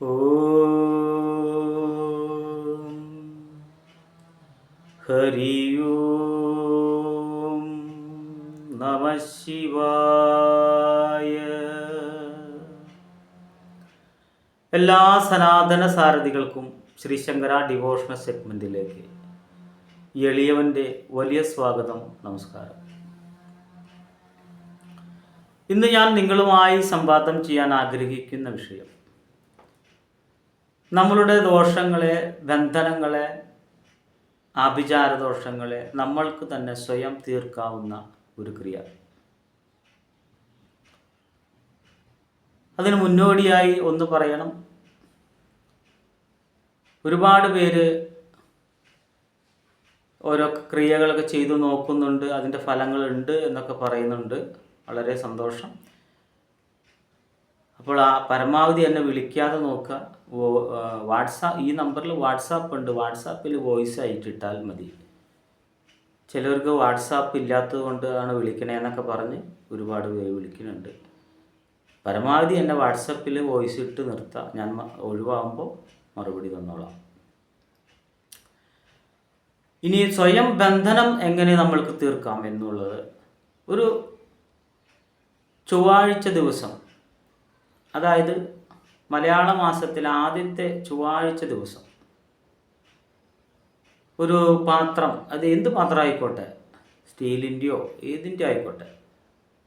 ഹരി ഓം നമ ശിവായ. എല്ലാ സനാതന സാരഥികൾക്കും ശ്രീശങ്കര ഡിവോഷണൽ സെഗ്മെന്റിലേക്ക് എളിയവന്റെ വലിയ സ്വാഗതം നമസ്കാരം. ഇന്ന് ഞാൻ നിങ്ങളുമായി സംവാദം ചെയ്യാൻ ആഗ്രഹിക്കുന്ന വിഷയം നമ്മളുടെ ദോഷങ്ങളെ ബന്ധനങ്ങളെ ആഭിചാര ദോഷങ്ങളെ നമ്മൾക്ക് തന്നെ സ്വയം തീർക്കാവുന്ന ഒരു ക്രിയ. അതിന് മുന്നോടിയായി ഒന്ന് പറയണം. ഒരുപാട് പേര് ഓരോ ക്രിയകളൊക്കെ ചെയ്തു നോക്കുന്നുണ്ട് അതിന്റെ ഫലങ്ങളുണ്ട് എന്നൊക്കെ പറയുന്നുണ്ട്. വളരെ സന്തോഷം. അപ്പോൾ ആ പരമാവധി എന്നെ വിളിക്കാതെ നോക്കുക. വാട്സാപ്പ് ഈ നമ്പറിൽ വാട്സാപ്പ് ഉണ്ട്. വാട്സാപ്പിൽ വോയിസ് അയച്ചിട്ടാൽ മതി. ചിലവർക്ക് വാട്സാപ്പ് ഇല്ലാത്തത് കൊണ്ടാണ് വിളിക്കണേ എന്നൊക്കെ പറഞ്ഞ് ഒരുപാട് പേര് വിളിക്കുന്നുണ്ട്. പരമാവധി എന്നെ വാട്സപ്പിൽ വോയിസ് ഇട്ട് നിർത്താം. ഞാൻ ഒഴിവാകുമ്പോൾ മറുപടി തന്നോളാം. ഇനി സ്വയം ബന്ധനം എങ്ങനെ നമ്മൾക്ക് തീർക്കാം എന്നുള്ളത് ഒരു ചൊവ്വാഴ്ച ദിവസം അതായത് മലയാള മാസത്തിലെ ആദ്യത്തെ ചൊവ്വാഴ്ച ദിവസം. ഒരു പാത്രം അത് എന്ത് പാത്രം ആയിക്കോട്ടെ സ്റ്റീലിന്റെയോ ഏതിന്റെ ആയിക്കോട്ടെ.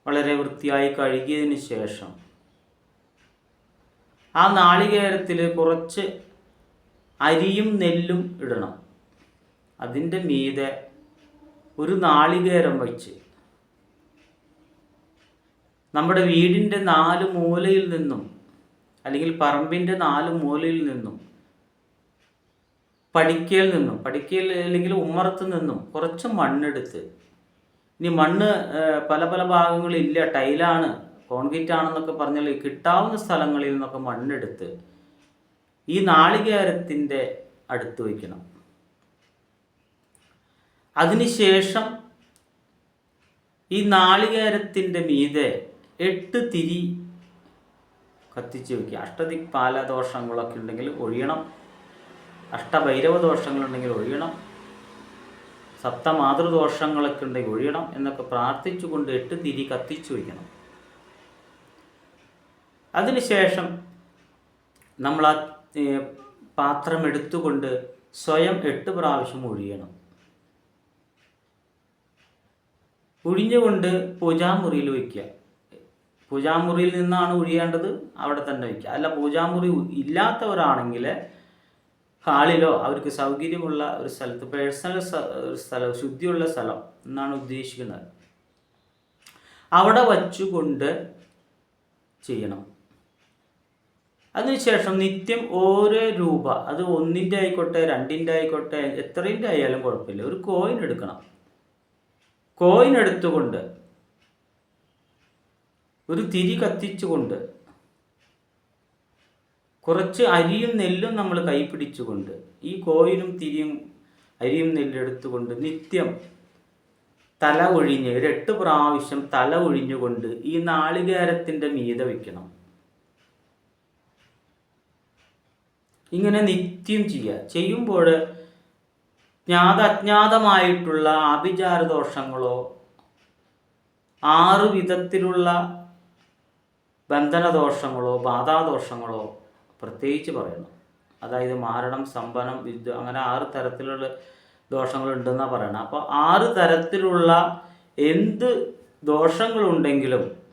വളരെ വൃത്തിയായി കഴുകിയതിന് ശേഷം ആ നാളികേരത്തിൽ കുറച്ച് അരിയും നെല്ലും ഇടണം. അതിന്റെ മീതെ ഒരു നാളികേരം വെച്ച് നമ്മുടെ വീടിന്റെ നാല് മൂലയിൽ നിന്നും അല്ലെങ്കിൽ പറമ്പിന്റെ നാല് മൂലയിൽ നിന്നും പടിക്കയിൽ നിന്നും പടിക്കയിൽ അല്ലെങ്കിൽ ഉമ്മറത്ത് നിന്നും കുറച്ച് മണ്ണെടുത്ത് ഇനി മണ്ണ് പല പല ഭാഗങ്ങളില്ല ടൈലാണ് കോൺക്രീറ്റ് ആണെന്നൊക്കെ പറഞ്ഞാൽ കിട്ടാവുന്ന സ്ഥലങ്ങളിൽ നിന്നൊക്കെ മണ്ണെടുത്ത് ഈ നാളികേരത്തിന്റെ അടുത്ത് വയ്ക്കണം. അതിനുശേഷം ഈ നാളികേരത്തിന്റെ മീതെ എട്ട് തിരി കത്തിച്ച് വയ്ക്കുക അഷ്ടദിക്പാല ദോഷങ്ങളൊക്കെ ഉണ്ടെങ്കിൽ ഒഴിയണം. അഷ്ടഭൈരവ ദോഷങ്ങളുണ്ടെങ്കിൽ ഒഴിയണം. സപ്തമാതൃദോഷങ്ങളൊക്കെ ഉണ്ടെങ്കിൽ ഒഴിയണം എന്നൊക്കെ പ്രാർത്ഥിച്ചുകൊണ്ട് എട്ട് തിരി കത്തിച്ചു വയ്ക്കണം അതിനുശേഷം നമ്മൾ ആ പാത്രം എടുത്തുകൊണ്ട് സ്വയം എട്ട് പ്രാവശ്യം ഒഴിയണം. ഒഴിഞ്ഞുകൊണ്ട് പൂജാമുറിയിൽ വയ്ക്കുക പൂജാമുറിയിൽ നിന്നാണ് ഒഴിയേണ്ടത്. അവിടെ തന്നെ വയ്ക്കുക അല്ല പൂജാമുറി ഇല്ലാത്തവരാണെങ്കിൽ ഹാളിലോ അവർക്ക് സൗകര്യമുള്ള ഒരു സ്ഥലത്ത് പേഴ്സണൽ സ്ഥലം ശുദ്ധിയുള്ള സ്ഥലം എന്നാണ് ഉദ്ദേശിക്കുന്നത്. അവിടെ വച്ചുകൊണ്ട് ചെയ്യണം. അതിനുശേഷം നിത്യം ഓരോ രൂപ അത് ഒന്നിന്റെ ആയിക്കോട്ടെ രണ്ടിന്റെ ആയിക്കോട്ടെ എത്രയിന്റെ ആയാലും കുഴപ്പമില്ല. ഒരു കോയിൻ എടുക്കണം. കോയിൻ എടുത്തുകൊണ്ട് ഒരു തിരി കത്തിച്ചുകൊണ്ട് കുറച്ച് അരിയും നെല്ലും നമ്മൾ കൈ പിടിച്ചുകൊണ്ട് ഈ കോയിനും തിരിയും അരിയും നെല്ലും എടുത്തുകൊണ്ട് നിത്യം തല ഒഴിഞ്ഞ് ഒരു എട്ട് പ്രാവശ്യം തല ഒഴിഞ്ഞുകൊണ്ട് ഈ നാളികേരത്തിന്റെ മീത വയ്ക്കണം ഇങ്ങനെ നിത്യം ചെയ്യുക. ചെയ്യുമ്പോൾ ജ്ഞാത അജ്ഞാതമായിട്ടുള്ള ആഭിചാര ദോഷങ്ങളോ ആറ് വിധത്തിലുള്ള ബന്ധനദോഷങ്ങളോ ബാധാദോഷങ്ങളോ പ്രത്യേകിച്ച് പറയുന്നു. അതായത് മാരണം സമ്പനം വിദ്യ അങ്ങനെ ആറ് തരത്തിലുള്ള ദോഷങ്ങളുണ്ടെന്നാണ് പറയണം. അപ്പോൾ ആറ് തരത്തിലുള്ള എന്ത് ദോഷങ്ങളുണ്ടെങ്കിലും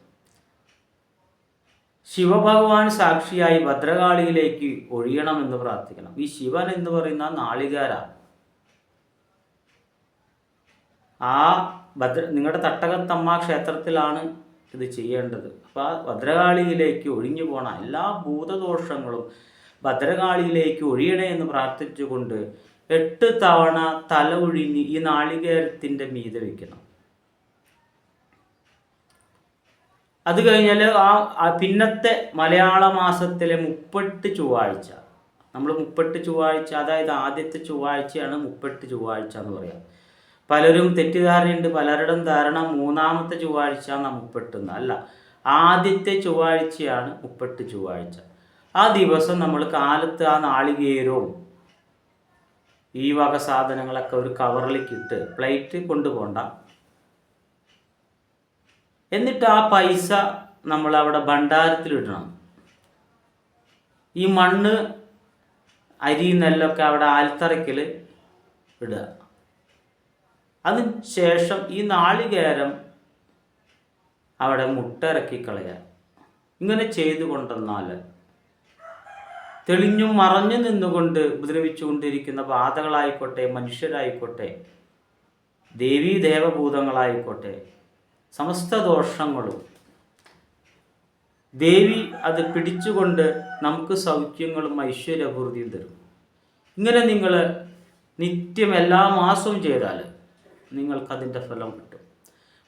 ശിവഭഗവാൻ സാക്ഷിയായി ഭദ്രകാളിയിലേക്ക് ഒഴിയണമെന്ന് പ്രാർത്ഥിക്കണം. ഈ ശിവൻ എന്ന് പറയുന്ന നാളികാര. ആ ഭദ്ര നിങ്ങളുടെ തട്ടകത്തമ്മ ക്ഷേത്രത്തിലാണ് ഇത് ചെയ്യേണ്ടത്. അപ്പോൾ ആ ഭദ്രകാളിയിലേക്ക് ഒഴിഞ്ഞു പോണ എല്ലാ ഭൂതദോഷങ്ങളും ഭദ്രകാളിയിലേക്ക് ഒഴിയണേ എന്ന് പ്രാർത്ഥിച്ചുകൊണ്ട് എട്ട് തവണ തല ഒഴിഞ്ഞ് ഈ നാളികേരത്തിന്റെ മീതെ വയ്ക്കണം അത് കഴിഞ്ഞാൽ ആ പിന്നത്തെ മലയാള മാസത്തിലെ മുപ്പെട്ട് ചൊവ്വാഴ്ച. നമ്മൾ മുപ്പെട്ട് ചൊവ്വാഴ്ച അതായത് ആദ്യത്തെ ചൊവ്വാഴ്ചയാണ് മുപ്പെട്ട് ചൊവ്വാഴ്ച എന്ന് പറയാം. പലരും തെറ്റിദ്ധാരണയുണ്ട്. പലരുടെയും ധാരണ മൂന്നാമത്തെ ചൊവ്വാഴ്ച നമുക്ക് പെട്ടെന്ന്. അല്ല ആദ്യത്തെ ചൊവ്വാഴ്ചയാണ് മുപ്പെട്ട് ചൊവ്വാഴ്ച. ആ ദിവസം നമ്മൾ കാലത്ത് ആ നാളികേരവും ഈ വക സാധനങ്ങളൊക്കെ ഒരു കവറിലേക്കിട്ട് പ്ലേറ്റ് കൊണ്ടുപോകണ്ട എന്നിട്ട് ആ പൈസ നമ്മൾ അവിടെ ഭണ്ഡാരത്തിലിടണം ഈ മണ്ണ് അരി നെല്ലൊക്കെ അവിടെ ആൽത്തറയ്ക്കൽ ഇടുക. അതിന് ശേഷം ഈ നാളികേരം അവിടെ മുട്ടിറക്കി കളയാൻ ഇങ്ങനെ ചെയ്തു കൊണ്ടെന്നാൽ തെളിഞ്ഞും മറഞ്ഞു നിന്നുകൊണ്ട് ഉപദ്രവിച്ചുകൊണ്ടിരിക്കുന്ന ബാധകളായിക്കോട്ടെ മനുഷ്യരായിക്കോട്ടെ ദേവീ ദേവഭൂതങ്ങളായിക്കോട്ടെ സമസ്ത ദോഷങ്ങളും ദേവി അത് പിടിച്ചുകൊണ്ട് നമുക്ക് സൗഖ്യങ്ങളും ഐശ്വര്യപൂർത്തിയും തരും. ഇങ്ങനെ നിങ്ങൾ നിത്യം എല്ലാ മാസവും ചെയ്താൽ നിങ്ങൾക്കതിന്റെ ഫലം കിട്ടും.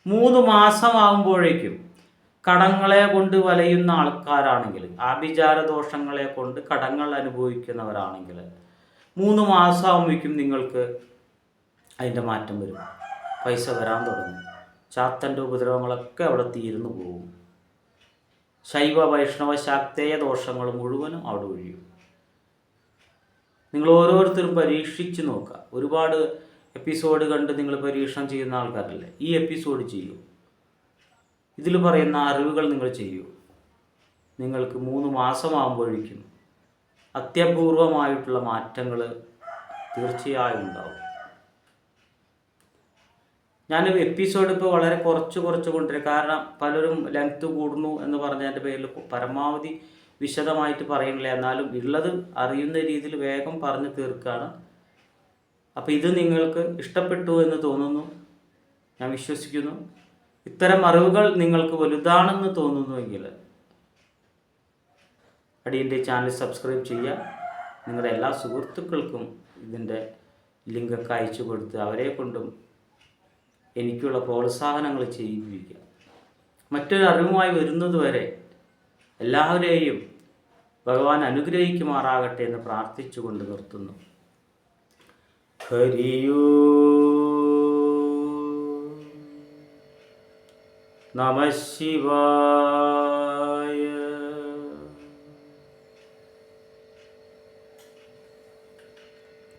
മൂന്ന് മാസമാകുമ്പോഴേക്കും കടങ്ങളെ കൊണ്ട് വലയുന്ന ആൾക്കാരാണെങ്കിൽ ആഭിചാര ദോഷങ്ങളെ കൊണ്ട് കടങ്ങൾ അനുഭവിക്കുന്നവരാണെങ്കിൽ മൂന്ന് മാസമാകുമ്പോഴേക്കും നിങ്ങൾക്ക് അതിന്റെ മാറ്റം വരും. പൈസ വരാൻ തുടങ്ങും. ചാത്തന്റെ ഉപദ്രവങ്ങളൊക്കെ അവിടെ തീർന്നു പോകും. ശൈവ വൈഷ്ണവ ശാക്തേയ ദോഷങ്ങൾ മുഴുവനും അവിടെ ഒഴിയും. നിങ്ങൾ ഓരോരുത്തരും പരീക്ഷിച്ച് നോക്കുക. ഒരുപാട് എപ്പിസോഡ് കണ്ട് നിങ്ങൾ പരീക്ഷണം ചെയ്യുന്ന ആൾക്കാരല്ലേ? ഈ എപ്പിസോഡ് ചെയ്യൂ. ഇതിൽ പറയുന്ന അറിവുകൾ നിങ്ങൾ ചെയ്യൂ. നിങ്ങൾക്ക് മൂന്ന് മാസമാകുമ്പോഴേക്കും അത്യപൂർവമായിട്ടുള്ള മാറ്റങ്ങൾ തീർച്ചയായും ഉണ്ടാവും. ഞാൻ എപ്പിസോഡ് ഇപ്പോൾ വളരെ കുറച്ച് കുറച്ച് കൊണ്ടുവരും. കാരണം പലരും ലെങ്ത് കൂടുന്നു എന്ന് പറഞ്ഞതിന്റെ പേരിൽ പരമാവധി വിശദമായിട്ട് പറയുന്നില്ല. എന്നാലും ഉള്ളത് അറിയുന്ന രീതിയിൽ വേഗം പറഞ്ഞു തീർക്കുകയാണ്. അപ്പോൾ ഇത് നിങ്ങൾക്ക് ഇഷ്ടപ്പെട്ടു എന്ന് തോന്നുന്നു. ഞാൻ വിശ്വസിക്കുന്നു. ഇത്തരം അറിവുകൾ നിങ്ങൾക്ക് വലുതാണെന്ന് തോന്നുന്നുവെങ്കിൽ അടിയന്റെ ചാനൽ സബ്സ്ക്രൈബ് ചെയ്യുക. നിങ്ങളുടെ എല്ലാ സുഹൃത്തുക്കൾക്കും ഇതിന്റെ ലിങ്കൊക്കെ അയച്ചു കൊടുത്ത് അവരെ കൊണ്ടും എനിക്കുള്ള പ്രോത്സാഹനങ്ങൾ ചെയ്യിപ്പിക്കുക മറ്റൊരു അറിവുമായി വരുന്നതുവരെ എല്ലാവരെയും ഭഗവാൻ അനുഗ്രഹിക്കുമാറാകട്ടെ എന്ന് പ്രാർത്ഥിച്ചുകൊണ്ട് നിർത്തുന്നു. ഹരിയോ നമ ശിവായ